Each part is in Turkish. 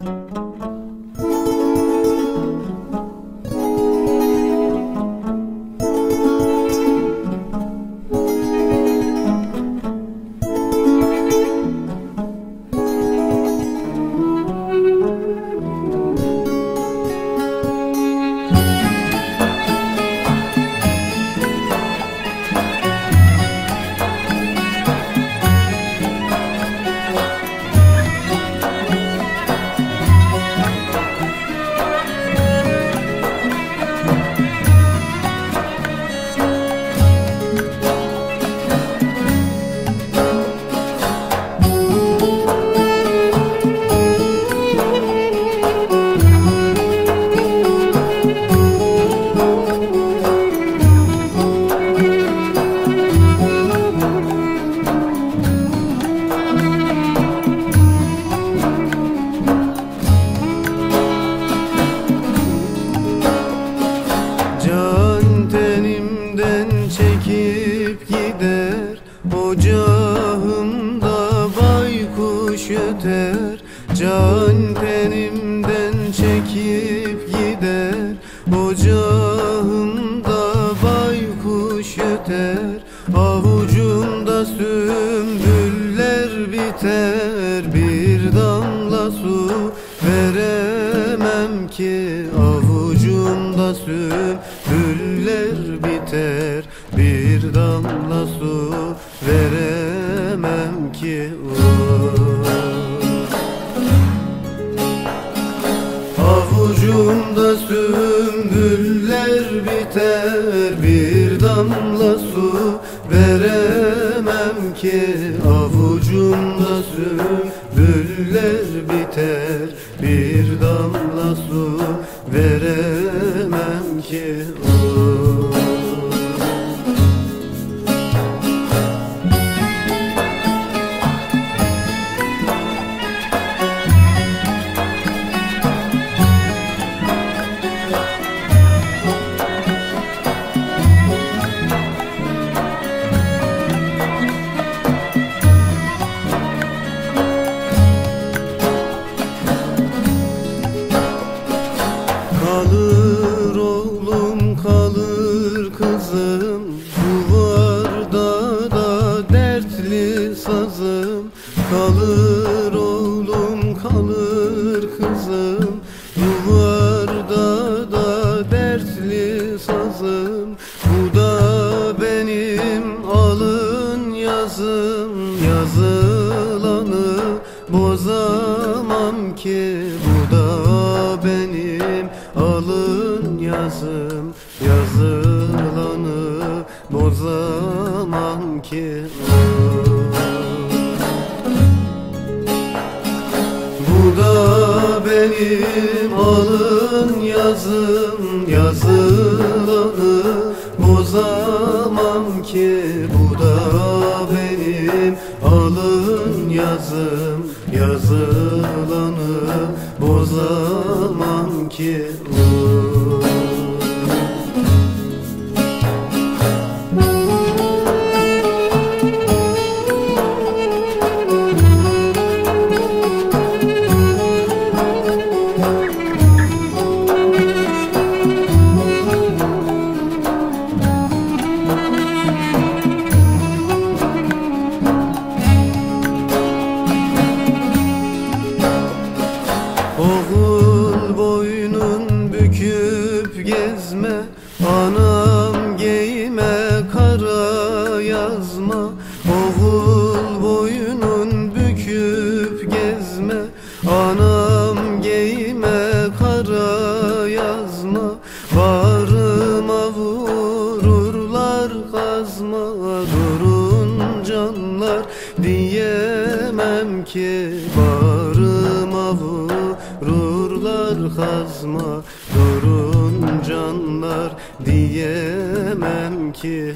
Can çekip gider Ocağımda baykuş öter. Can tenimden çekip gider Ocağımda baykuş öter. Avucumda sümbüller biter Bir damla su veremem ki. Avucumda sümbüller biter Bir damla su veremem ki Avucumda sümbüller biter Bir damla su veremem ki. Avucumda sümbüller biter Bir damla su veremem ki Kalır kalır kızım. Duvarda da dertli sazım. Kalır oğlum kalır kızım. Duvarda da dertli sazım. Bu da benim alın yazım. Yazılanı bozamam ki yazım Yazılanı bozamam ki Bu da benim alın yazım Yazılanı bozamam ki Bu da benim alın yazım Yazılanı bozamam ki Oğul gezme Anam giyme kara yazma. Oğul boynun büküp gezme Anam giyme kara yazma. Bağrıma vururlar kazma Durun canlar diyemem ki. Bağrıma vururlar kazma Durun canlar diyemem ki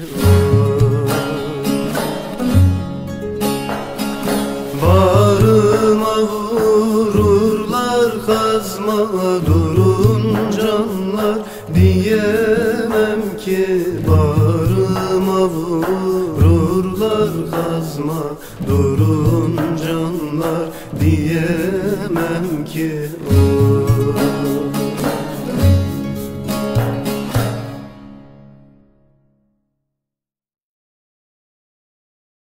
Bağrıma vururlar kazma Durun canlar. Diyemem ki Bağrıma vururlar kazma Durun canlar. Diyemem sanki oy